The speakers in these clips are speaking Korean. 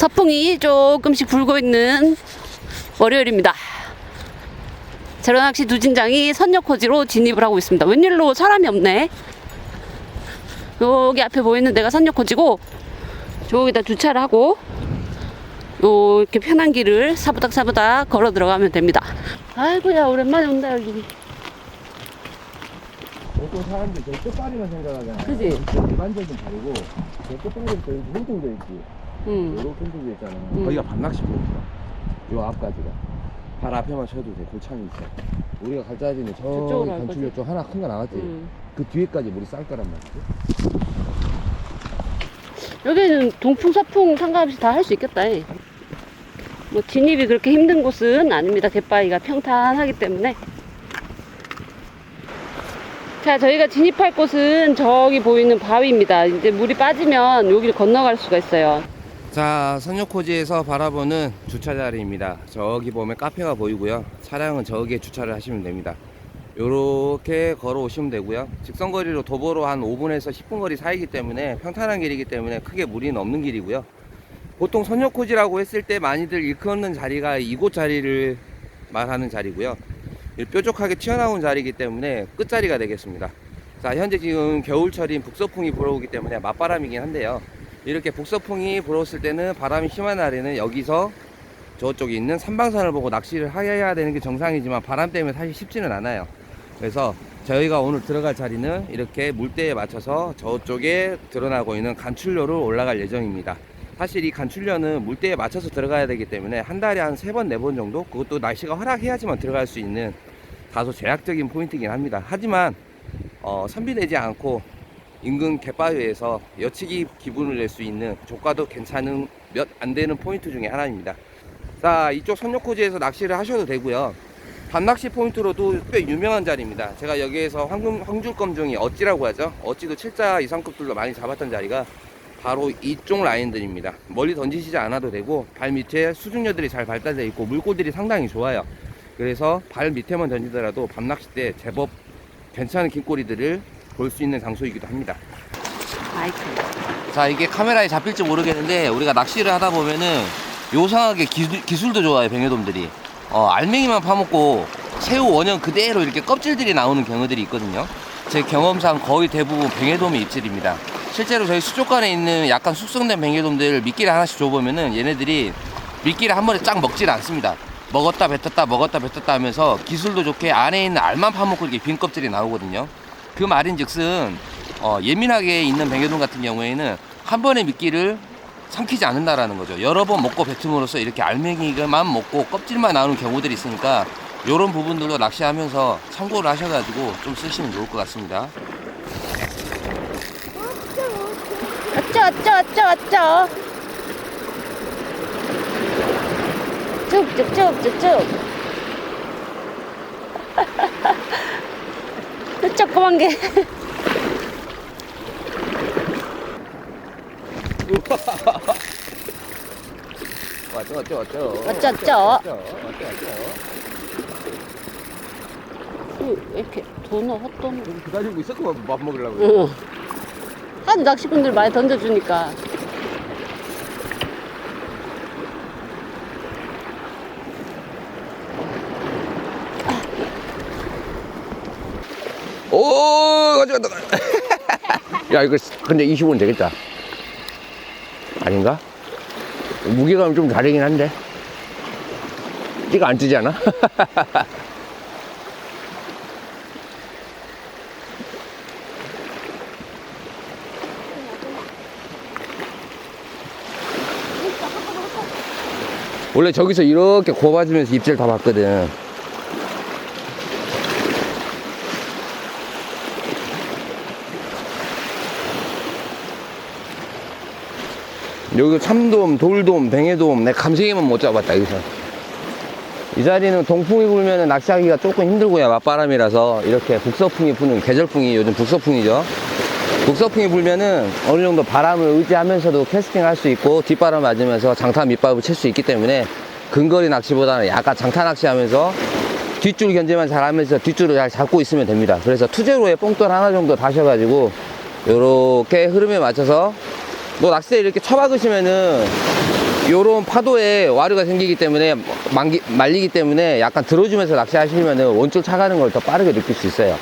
서풍이 조금씩 불고 있는 월요일입니다. 제로낚시 두진장이 선녀코지로 진입을 하고 있습니다. 웬일로 사람이 없네. 여기 앞에 보이는 데가 선녀코지고 저기다 주차를 하고 요 이렇게 편한 길을 사부닥 사부닥 걸어 들어가면 됩니다. 아이고야 오랜만에 온다 여기. 보통 사람들이 저 끝발이만 생각하잖아. 그지? 일반적인 다르고 저 끝발이부터 이렇게 흔들려 있지. 응. 이렇게 흔들려 있잖아. 음. 거기가 반낚시 포인트야. 요 앞까지가. 발 앞에만 쳐도 돼. 골창이 있어. 우리가 갈 자리는 저 저쪽으로 할 단출력 쪽 하나 큰 거 나왔지. 응. 그 뒤에까지 물이 쌀 거란 말이지. 여기는 동풍 서풍 상관없이 다 할 수 있겠다. 예. 뭐 진입이 그렇게 힘든 곳은 아닙니다. 갯바위가 평탄하기 때문에. 자, 저희가 진입할 곳은 저기 보이는 바위입니다. 이제 물이 빠지면 여기를 건너갈 수가 있어요. 자, 선녀코지에서 바라보는 주차 자리입니다. 저기 보면 카페가 보이고요. 차량은 저기에 주차를 하시면 됩니다. 요렇게 걸어 오시면 되고요. 직선거리로 도보로 한 5분에서 10분 거리 사이기 때문에 평탄한 길이기 때문에 크게 무리는 없는 길이고요. 보통 선녀코지라고 했을 때 많이들 일컫는 자리가 이곳 자리를 말하는 자리고요. 이 뾰족하게 튀어나온 자리이기 때문에 끝자리가 되겠습니다. 자, 현재 지금 겨울철인 북서풍이 불어오기 때문에 맞바람이긴 한데요. 이렇게 북서풍이 불었을 때는 바람이 심한 날에는 여기서 저쪽에 있는 삼방산을 보고 낚시를 해야 되는 게 정상이지만 바람 때문에 사실 쉽지는 않아요. 그래서 저희가 오늘 들어갈 자리는 이렇게 물때에 맞춰서 저쪽에 드러나고 있는 간출로를 올라갈 예정입니다. 사실 이 간출료는 물때에 맞춰서 들어가야 되기 때문에 한 달에 한 세 번, 네 번 정도 그것도 날씨가 허락해야지만 들어갈 수 있는 다소 제약적인 포인트이긴 합니다. 하지만 어, 선비되지 않고 인근 갯바위에서 여치기 기분을 낼 수 있는 조과도 괜찮은 몇 안 되는 포인트 중에 하나입니다. 자, 이쪽 선녀코지에서 낚시를 하셔도 되고요. 밤낚시 포인트로도 꽤 유명한 자리입니다. 제가 여기에서 황금, 황줄검중이 어찌라고 하죠. 어찌도 7자 이상급들로 많이 잡았던 자리가 바로 이쪽 라인들입니다. 멀리 던지시지 않아도 되고 발 밑에 수중녀들이 잘 발달되어 있고 물고들이 상당히 좋아요. 그래서 발 밑에만 던지더라도 밤낚시 때 제법 괜찮은 긴꼬리들을 볼 수 있는 장소이기도 합니다. 마이크. 자 이게 카메라에 잡힐지 모르겠는데 우리가 낚시를 하다 보면은 요상하게 기술, 기술도 좋아요 뱅에돔들이. 어, 알맹이만 파먹고 새우 원형 그대로 이렇게 껍질들이 나오는 경우들이 있거든요. 제 경험상 거의 대부분 뱅에돔이 입질입니다. 실제로 저희 수족관에 있는 약간 숙성된 뱅에돔들 미끼를 하나씩 줘보면은 얘네들이 미끼를 한 번에 쫙 먹질 않습니다. 먹었다 뱉었다 먹었다 뱉었다 하면서 기술도 좋게 안에 있는 알만 파먹고 이렇게 빈 껍질이 나오거든요 그 말인즉슨 어, 예민하게 있는 뱅에돔 같은 경우에는 한 번의 미끼를 삼키지 않는다라는 거죠. 여러 번 먹고 뱉음으로써 이렇게 알맹이만 먹고 껍질만 나오는 경우들이 있으니까 이런 부분들도 낚시하면서 참고를 하셔가지고 좀 쓰시면 좋을 것 같습니다. 어쩌 어쩌 어쩌 어쩌. 쭉쭉쭉쭉쭉. 조그만 게. 왔죠, 왔죠, 왔죠. 왔죠, 왔죠. 왔죠, 왔죠. 응, 이렇게 도너 헛도너. 기다리고 있었구만, 밥 먹으려고. 응. 한 낚시꾼들 많이 던져주니까. 오, 가져간다. 야, 이거 근데 25원 되겠다. 아닌가? 무게감이 좀 다르긴 한데. 띠가 안 뜨지 않아? 원래 저기서 이렇게 고봐주면서 입질 다 봤거든. 여기 참돔, 돌돔, 뱅에돔, 내 감생이만 못 잡았다, 여기서. 이 자리는 동풍이 불면 낚시하기가 조금 힘들고요, 맞바람이라서. 이렇게 북서풍이 부는, 계절풍이 요즘 북서풍이죠. 북서풍이 불면은 어느 정도 바람을 의지하면서도 캐스팅 할 수 있고, 뒷바람 맞으면서 장타 밑밥을 칠 수 있기 때문에 근거리 낚시보다는 약간 장타 낚시 하면서 뒷줄 견제만 잘 하면서 뒷줄을 잘 잡고 있으면 됩니다. 그래서 투제로에 뽕돌 하나 정도 다셔가지고, 요렇게 흐름에 맞춰서 뭐 낚싯대 이렇게 쳐박으시면은 요런 파도에 와류가 생기기 때문에 만기, 말리기 때문에 약간 들어주면서 낚시하시면 원줄 차가는 걸 더 빠르게 느낄 수 있어요.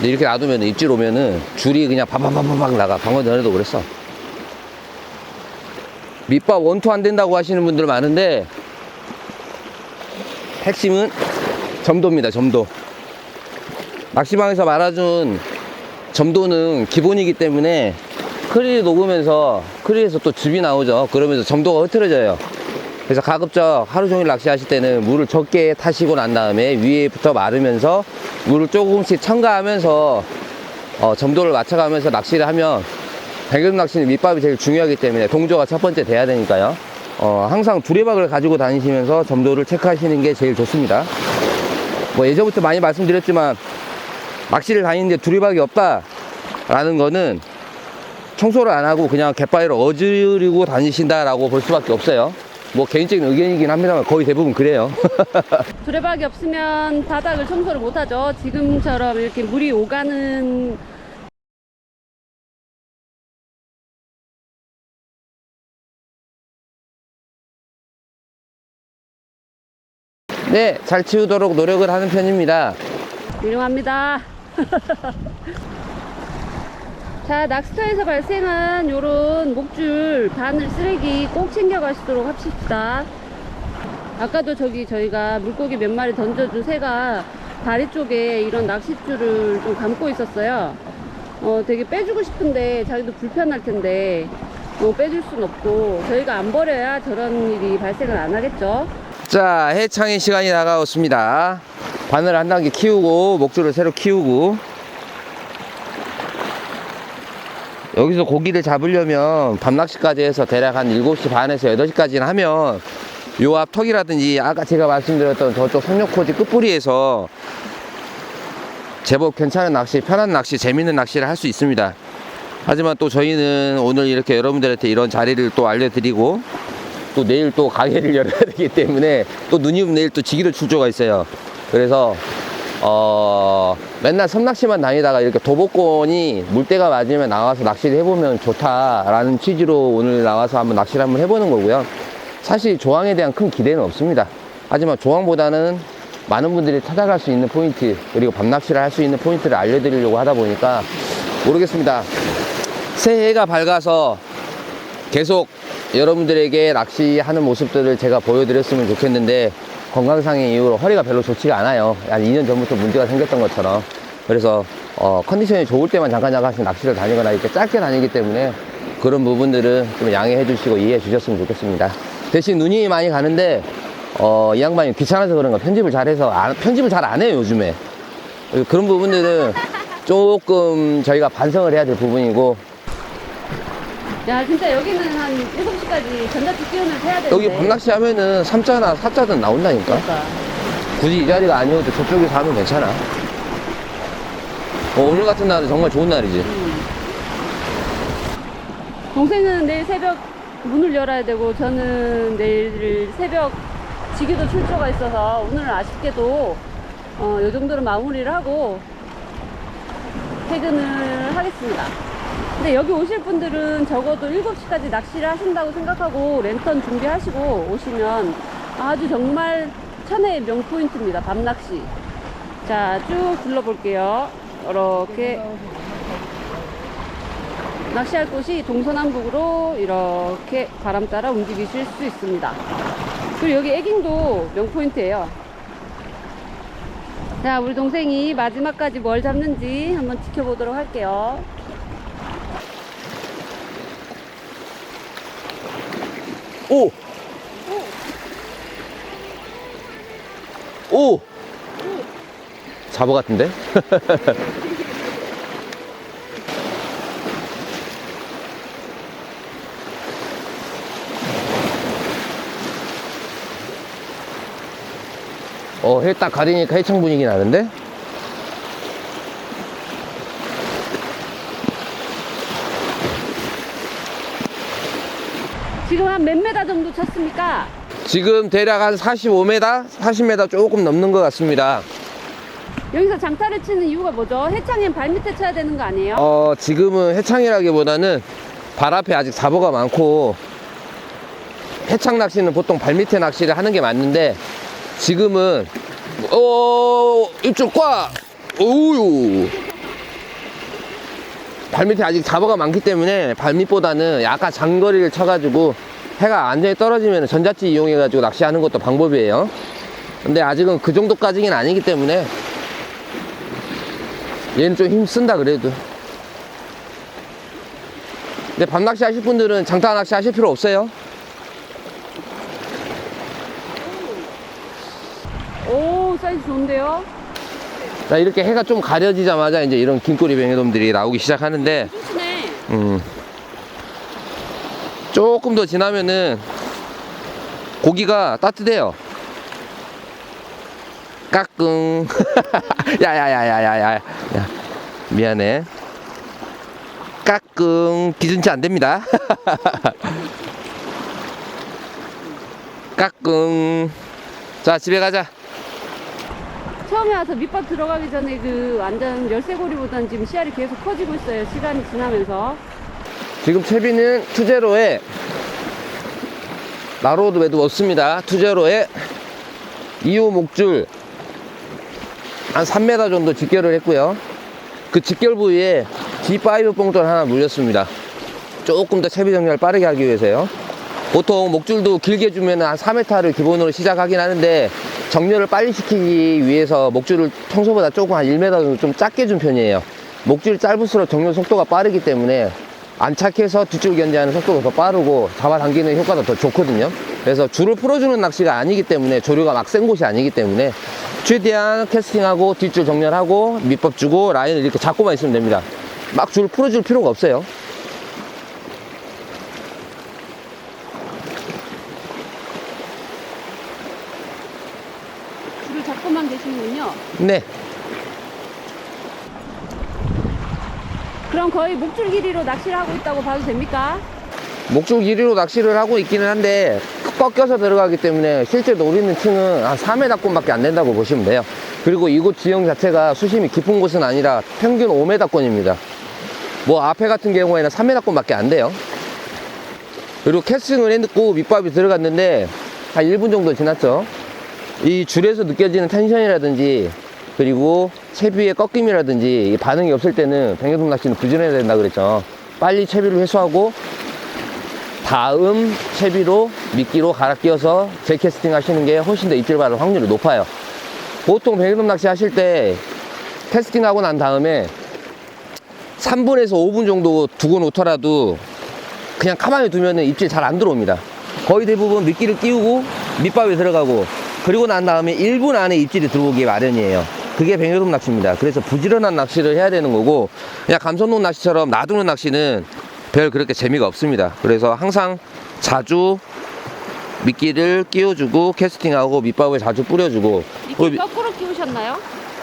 이렇게 놔두면 입질 오면은 줄이 그냥 바바바바박 나가. 방금 전에도 그랬어. 밑밥 원투 안 된다고 하시는 분들 많은데 핵심은 점도입니다. 점도. 낚시방에서 말아준 점도는 기본이기 때문에 크릴이 녹으면서 크릴에서 또 즙이 나오죠. 그러면서 점도가 흐트러져요. 그래서 가급적 하루 종일 낚시하실 때는 물을 적게 타시고 난 다음에 위에부터 마르면서 물을 조금씩 첨가하면서 어, 점도를 맞춰가면서 낚시를 하면 백엽 낚시는 밑밥이 제일 중요하기 때문에 동조가 첫 번째 돼야 되니까요. 어, 항상 두레박을 가지고 다니시면서 점도를 체크하시는 게 제일 좋습니다. 뭐 예전부터 많이 말씀드렸지만 낚시를 다니는데 두레박이 없다라는 거는 청소를 안 하고 그냥 갯바위를 어지르고 다니신다라고 볼 수밖에 없어요. 뭐 개인적인 의견이긴 합니다만 거의 대부분 그래요. 두레박이 없으면 바닥을 청소를 못하죠. 지금처럼 이렇게 물이 오가는 네, 잘 치우도록 노력을 하는 편입니다. 유용합니다. 자, 낚시터에서 발생한 요런 목줄, 바늘, 쓰레기 꼭 챙겨 가시도록 합시다. 아까도 저기 저희가 물고기 몇 마리 던져준 새가 다리 쪽에 이런 낚싯줄을 좀 감고 있었어요. 어, 되게 빼주고 싶은데 자기도 불편할 텐데 뭐 빼줄 순 없고 저희가 안 버려야 저런 일이 발생을 안 하겠죠. 자, 해창의 시간이 다가왔습니다. 바늘 한 단계 키우고, 목줄을 새로 키우고. 여기서 고기를 잡으려면 밤낚시까지 해서 대략 한 7시 반에서 8시까지는 하면 요 앞 턱이라든지 아까 제가 말씀드렸던 저쪽 성녀코지 끝부리에서 제법 괜찮은 낚시, 편한 낚시, 재밌는 낚시를 할 수 있습니다. 하지만 또 저희는 오늘 이렇게 여러분들한테 이런 자리를 또 알려드리고 또 내일 또 가게를 열어야 되기 때문에 또 눈이 오면 내일 또 지기를 출조가 있어요. 그래서 어 맨날 섬낚시만 다니다가 이렇게 도복권이 물때가 맞으면 나와서 낚시를 해보면 좋다라는 취지로 오늘 나와서 한번 낚시를 한번 해보는 거고요. 사실 조항에 대한 큰 기대는 없습니다. 하지만 조항보다는 많은 분들이 찾아갈 수 있는 포인트 그리고 밤낚시를 할 수 있는 포인트를 알려드리려고 하다 보니까 모르겠습니다. 새해가 밝아서 계속 여러분들에게 낚시하는 모습들을 제가 보여드렸으면 좋겠는데 건강상의 이유로 허리가 별로 좋지가 않아요. 한 2년 전부터 문제가 생겼던 것처럼. 그래서 어, 컨디션이 좋을 때만 잠깐 잠깐씩 낚시를 다니거나 이렇게 짧게 다니기 때문에 그런 부분들은 좀 양해해 주시고 이해해 주셨으면 좋겠습니다. 대신 눈이 많이 가는데 어, 이 양반이 귀찮아서 그런가 편집을 잘해서 안- 편집을 잘 안 해요 요즘에. 그런 부분들은 조금 저희가 반성을 해야 될 부분이고 야, 진짜 여기는 한 7시까지 전자책 띄우면서 해야 되는데. 여기 밤낚시 하면은 3자나 4자든 나온다니까. 그러니까. 굳이 이 자리가 아니어도 저쪽에서 하면 괜찮아. 어, 오늘 같은 날은 정말 좋은 날이지. 동생은 내일 새벽 문을 열어야 되고 저는 내일 새벽 지기도 출조가 있어서 오늘은 아쉽게도 어, 요 정도로 마무리를 하고 퇴근을 하겠습니다. 근데 여기 오실 분들은 적어도 7시까지 낚시를 하신다고 생각하고 랜턴 준비하시고 오시면 아주 정말 천혜의 명포인트입니다. 밤낚시. 자, 쭉 둘러볼게요. 이렇게 낚시할 곳이 동서남북으로 이렇게 바람 따라 움직이실 수 있습니다. 그리고 여기 애깅도 명포인트예요. 자, 우리 동생이 마지막까지 뭘 잡는지 한번 지켜보도록 할게요. 오! 오! 잡어 같은데? 어, 해 딱 가리니까 해창 분위기 나는데? 지금 한 몇 메다 정도 쳤습니까? 지금 대략 한 45m? 40m 조금 넘는 것 같습니다. 여기서 장타를 치는 이유가 뭐죠? 해창엔 발밑에 쳐야 되는 거 아니에요? 어, 지금은 해창이라기보다는 발 앞에 아직 잡어가 많고 해창 낚시는 보통 발밑에 낚시를 하는 게 맞는데 지금은 어 이쪽 꽉 오유 발밑에 아직 잡어가 많기 때문에 발밑보다는 약간 장거리를 쳐가지고 해가 완전히 떨어지면 전자치 이용해가지고 낚시하는 것도 방법이에요. 근데 아직은 그 정도까지는 아니기 때문에 얘는 좀 힘 쓴다 그래도. 근데 밤 낚시 하실 분들은 장타 낚시 하실 필요 없어요. 오 사이즈 좋은데요? 자 이렇게 해가 좀 가려지자마자 이제 이런 긴꼬리 뱅에돔들이 나오기 시작하는데. 음. 조금 더 지나면은 고기가 따뜻해요. 까꿍. 야야야야야야. 야. 미안해. 까꿍. 기준치 안 됩니다. 까꿍. 자 집에 가자. 처음에 와서 밑밥 들어가기 전에 그 완전 열쇠고리보다는 지금 씨알이 계속 커지고 있어요. 시간이 지나면서. 지금 채비는 투제로에 나로도 매도 없습니다. 투제로에 2호 목줄 한 3m 정도 직결을 했고요. 그 직결 부위에 D5 뽕돌 하나 물렸습니다. 조금 더 채비 정렬 빠르게 하기 위해서요. 보통 목줄도 길게 주면 한 4m를 기본으로 시작하긴 하는데 정렬을 빨리 시키기 위해서 목줄을 평소보다 조금 한 1m 정도 좀 작게 준 편이에요. 목줄이 짧을수록 정렬 속도가 빠르기 때문에 안착해서 뒷줄 견제하는 속도가 더 빠르고 잡아당기는 효과도 더 좋거든요. 그래서 줄을 풀어주는 낚시가 아니기 때문에 조류가 막 센 곳이 아니기 때문에 최대한 캐스팅하고 뒷줄 정렬하고 밑밥 주고 라인을 이렇게 잡고만 있으면 됩니다. 막 줄 풀어줄 필요가 없어요. 줄을 잡고만 계시는군요. 네. 그럼 거의 목줄 길이로 낚시를 하고 있다고 봐도 됩니까? 목줄 길이로 낚시를 하고 있기는 한데 꺾여서 들어가기 때문에 실제 노리는 층은 한 3m 권밖에 안 된다고 보시면 돼요. 그리고 이곳 지형 자체가 수심이 깊은 곳은 아니라 평균 5m 권입니다. 뭐 앞에 같은 경우에는 3m 권밖에 안 돼요. 그리고 캐스팅을 해놓고 밑밥이 들어갔는데 한 1분 정도 지났죠. 이 줄에서 느껴지는 텐션이라든지 그리고 채비의 꺾임이라든지 이 반응이 없을 때는 뱅에돔 낚시는 부지런해야 된다 그랬죠. 빨리 채비를 회수하고 다음 채비로 미끼로 갈아 끼워서 재캐스팅 하시는 게 훨씬 더 입질 받을 확률이 높아요. 보통 뱅에돔 낚시 하실 때 캐스팅 하고 난 다음에 3분에서 5분 정도 두고 놓더라도 그냥 가만히 두면 입질 잘 안 들어옵니다. 거의 대부분 미끼를 끼우고 밑밥에 들어가고 그리고 난 다음에 1분 안에 입질이 들어오기 마련이에요. 그게 뱅에돔 낚시입니다. 그래서 부지런한 낚시를 해야 되는 거고 그냥 감성돔 낚시처럼 놔두는 낚시는 별 그렇게 재미가 없습니다. 그래서 항상 자주 미끼를 끼워주고 캐스팅하고 밑밥을 자주 뿌려주고 미끼 미- 거꾸로 끼우셨나요?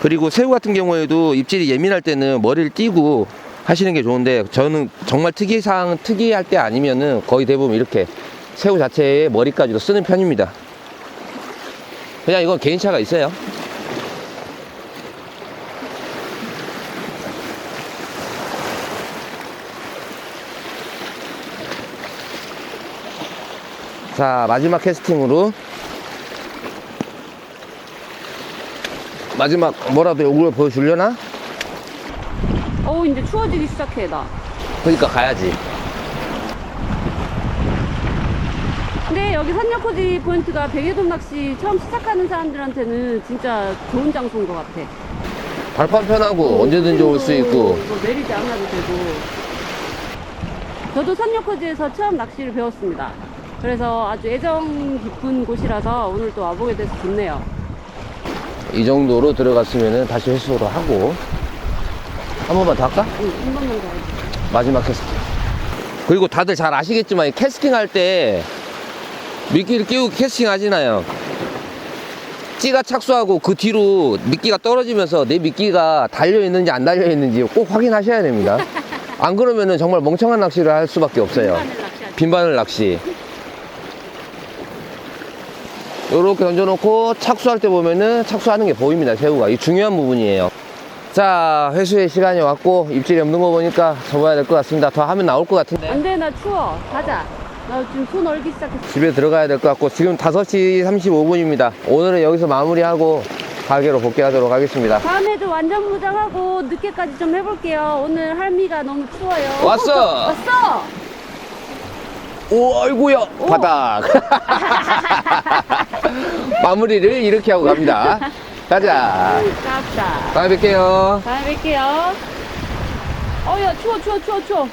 그리고 새우 같은 경우에도 입질이 예민할 때는 머리를 띄고 하시는 게 좋은데 저는 정말 특이사항 특이할 때 아니면은 거의 대부분 이렇게 새우 자체에 머리까지도 쓰는 편입니다. 그냥 이건 개인차가 있어요. 자 마지막 캐스팅으로 마지막 뭐라도 얼굴 보여주려나? 어우 이제 추워지기 시작해 나. 그러니까 가야지. 근데 여기 산녀코지 포인트가 백예돔 낚시 처음 시작하는 사람들한테는 진짜 좋은 장소인 것 같아. 발판 편하고 언제든지 올 수 있고. 뭐 내리지 않아도 되고. 저도 산녀코지에서 처음 낚시를 배웠습니다. 그래서 아주 애정 깊은 곳이라서 오늘 또 와보게 돼서 좋네요. 이 정도로 들어갔으면 다시 회수를 하고 한 번만 더 할까? 응, 한 번만 더. 마지막 캐스팅. 그리고 다들 잘 아시겠지만 이 캐스팅 할 때 미끼를 끼우고 캐스팅 하잖아요. 찌가 착수하고 그 뒤로 미끼가 떨어지면서 내 미끼가 달려 있는지 안 달려 있는지 꼭 확인하셔야 됩니다. 안 그러면은 정말 멍청한 낚시를 할 수밖에 없어요. 빈바늘 낚시. 요렇게 던져놓고 착수할 때 보면은 착수하는 게 보입니다, 새우가. 이 중요한 부분이에요. 자, 회수의 시간이 왔고, 입질이 없는 거 보니까 접어야 될 것 같습니다. 더 하면 나올 것 같은데. 안 돼, 나 추워. 가자. 나 지금 손 얼기 시작했어. 집에 들어가야 될 것 같고 지금 5시 35분입니다. 오늘은 여기서 마무리하고 가게로 복귀하도록 하겠습니다. 다음에도 완전 무장하고 늦게까지 좀 해볼게요. 오늘 할미가 너무 추워요. 왔어! 왔어! 오, 아이고야, 오. 바닥. 마무리를 이렇게 하고 갑니다. 가자. 깝다. 다음에 뵐게요. 다음에 뵐게요. 어야 추워 추워 추워 추워.